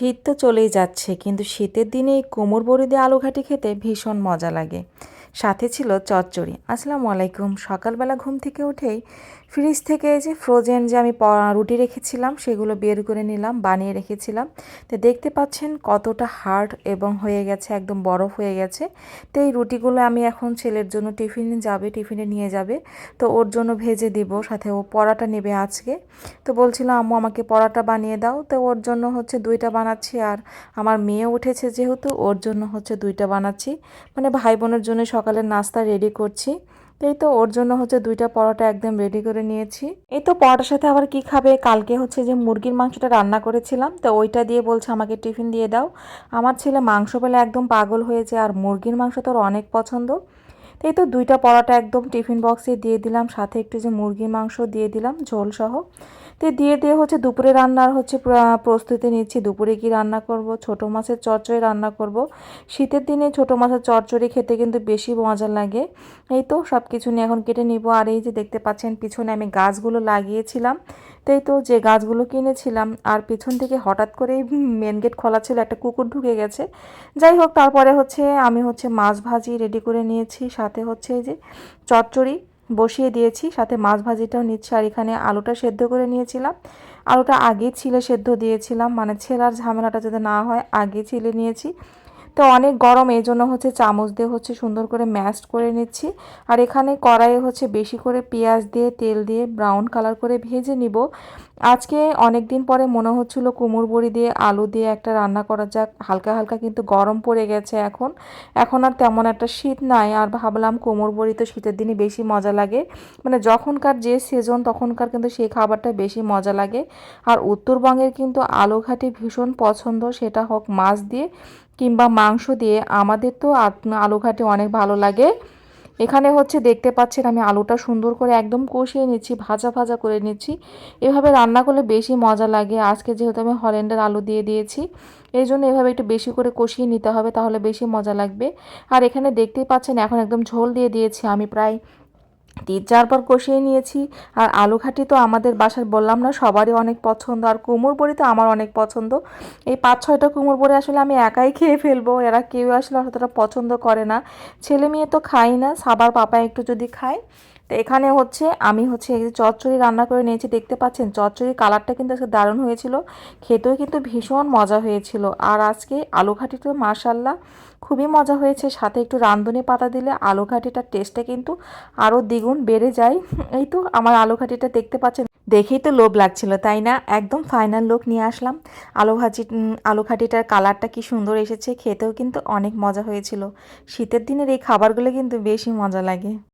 শীত তো চলেই যাচ্ছে, কিন্তু শীতের দিনে এই কোমর বড়ি দিয়ে আলু ঘাটি খেতে ভীষণ মজা লাগে। সাথে ছিল চচ্চড়ি। আসসালামু আলাইকুম। সকালবেলা ঘুম থেকে উঠেই ফ্রিজ থেকে যে ফ্রোজেন যে আমি রুটি রেখেছিলাম, সেগুলো বের করে নিলাম, বানিয়ে রেখেছিলাম। তো দেখতে পাচ্ছেন কতটা হার্ড এবং হয়ে গেছে, একদম বরফ হয়ে গেছে। তো এই রুটিগুলো আমি এখন ছেলের জন্য টিফিনে যাবে, টিফিনে নিয়ে যাবে। তো ওর জন্য ভেজে দিব, সাথে ও পরাটা নেবে আজকে। তো বলছিল আম্মু, আমাকে পরাটা বানিয়ে দাও। তো ওর জন্য হচ্ছে দুইটা বানাচ্ছি আর আমার মেয়ে উঠেছে যেহেতু, ওর জন্য হচ্ছে দুইটা বানাচ্ছি। মানে ভাই বোনের জন্য সকালের নাস্তা রেডি করছি। এই তো ওর জন্য হচ্ছে দুইটা পরোটা একদম রেডি করে নিয়েছি। এই তো পরোটার সাথে আবার কি খাবে? কালকে হচ্ছে যে মুরগির মাংসটা রান্না করেছিলাম, তো ওইটা দিয়ে বলছে আমাকে টিফিন দিয়ে দাও। আমার ছেলে মাংস পেলে একদম পাগল হয়েছে, আর মুরগির মাংস তো ওর অনেক পছন্দ। তাই তো দুইটা পরোটা একদম টিফিন বক্সে দিয়ে দিলাম, সাথে একটু যে মুরগির মাংস দিয়ে দিলাম, ঝোল সহ। তো দিয়ে দিয়ে হচ্ছে দুপুরে রান্নার হচ্ছে প্রস্তুতি নিচ্ছি। দুপুরে কি রান্না করব? ছোট মাছের চচ্চড়ি রান্না করব। শীতের দিনে ছোট মাছের চচ্চড়ি খেতে কিন্তু বেশি মজা লাগে। এই তো সব কিছু নিয়ে এখন কেটে নিব। আর এই যে দেখতে পাচ্ছেন, পিছনে আমি গাছগুলো লাগিয়েছিলাম। তো এই তো যে গাছগুলো কিনেছিলাম, আর পিছন থেকে হঠাৎ করে মেন গেট খোলা ছিল, একটা কুকুর ঢুকে গেছে। যাই হোক, তারপরে হচ্ছে আমি হচ্ছে মাছ ভাজি রেডি করে নিয়েছি। সাথে হচ্ছে এই যে চচ্চড়ি। বসিয়ে দিয়েছি, সাথে মাছ ভাজিটাও নিচ্ছি আর এখানে আলুটা সেদ্ধ করে নিয়েছিলাম। আলুটা আগে ছিলে সেদ্ধ দিয়েছিলাম মানে ছেলার ঝামেলাটা যাতে না হয়, আগে ছিলে নিয়েছি। তো অনেক গরম, এই জন্য হচ্ছে চামচ দিয়ে হচ্ছে সুন্দর করে ম্যাশড করে নিচ্ছি। আর এখানে কড়াইয়ে হচ্ছে বেশি করে পেঁয়াজ দিয়ে, তেল দিয়ে ব্রাউন কালার করে ভেজে নিব। আজকে অনেক দিন পরে মনে হচ্ছিল কুমড় বড়ি দিয়ে আলু দিয়ে একটা রান্না করা যাক। হালকা হালকা কিন্তু গরম পড়ে গেছে এখন। এখন আর তেমন একটা শীত নাই, আর ভাবলাম কোমর বড়ি তো শীতের দিনে বেশি মজা লাগে। মানে যখনকার যে সিজন তখনকার কিন্তু সেই খাবারটা বেশি মজা লাগে। আর উত্তরবঙ্গের কিন্তু আলু ঘাটি ভীষণ পছন্দ, সেটা হোক মাছ দিয়ে। কিংবা মাংস দিয়ে আমাদের তো আলু ঘাটি অনেক ভালো লাগে। এখানে হচ্ছে দেখতে পাচ্ছেন আমি আলুটা সুন্দর করে একদম কষিয়ে নিচ্ছি, ভাজা ভাজা করে নিচ্ছি। এভাবে রান্না করলে বেশি মজা লাগে। আজকে যেহেতু আমি হল্যান্ডের আলু দিয়ে দিয়েছি, এই জন্য এভাবে একটু বেশি করে কষিয়ে নিতে হবে, তাহলে বেশি মজা লাগবে। আর এখানে দেখতেই পাচ্ছেন এখন একদম ঝোল দিয়ে দিয়েছি আমি প্রায় তিন চারবার কষিয়ে নিয়েছি। আর আলু ঘাটি তো আমাদের বাসার বললাম না, সবারই অনেক পছন্দ। আর কুমড় বড়ি তো আমার অনেক পছন্দ। এই পাঁচ, ছয়টা কুমড় বড়ি আসলে আমি একাই খেয়ে ফেলব। এরা কেউ আসলে অতটা পছন্দ করে না। ছেলে মেয়ে তো খাই না, সাবার পাপা একটু যদি খায়। তো এখানে হচ্ছে আমি হচ্ছে চচ্চড়ি রান্না করে নিয়েছি, দেখতে পাচ্ছেন? চচ্চড়ির কালারটা কিন্তু আজকে দারুণ হয়েছিল। খেতেও কিন্তু ভীষণ মজা হয়েছিল। আর আজকে আলু ঘাটিটা মাশাল্লাহ খুবই মজা হয়েছে। সাথে একটু রাঁধুনি পাতা দিলে আলু ঘাটিটার টেস্টটা কিন্তু আরও দ্বিগুণ বেড়ে যায়। এই তো আমার আলু দেখতে পাচ্ছেন? দেখেই তো লোভ লাগছিল, তাই না? একদম ফাইনাল লুক নিয়ে আসলাম। আলু ভাজি আলু কালারটা কি সুন্দর এসেছে, খেতেও কিন্তু অনেক মজা হয়েছিল। শীতের দিনের এই খাবারগুলো কিন্তু বেশি মজা লাগে।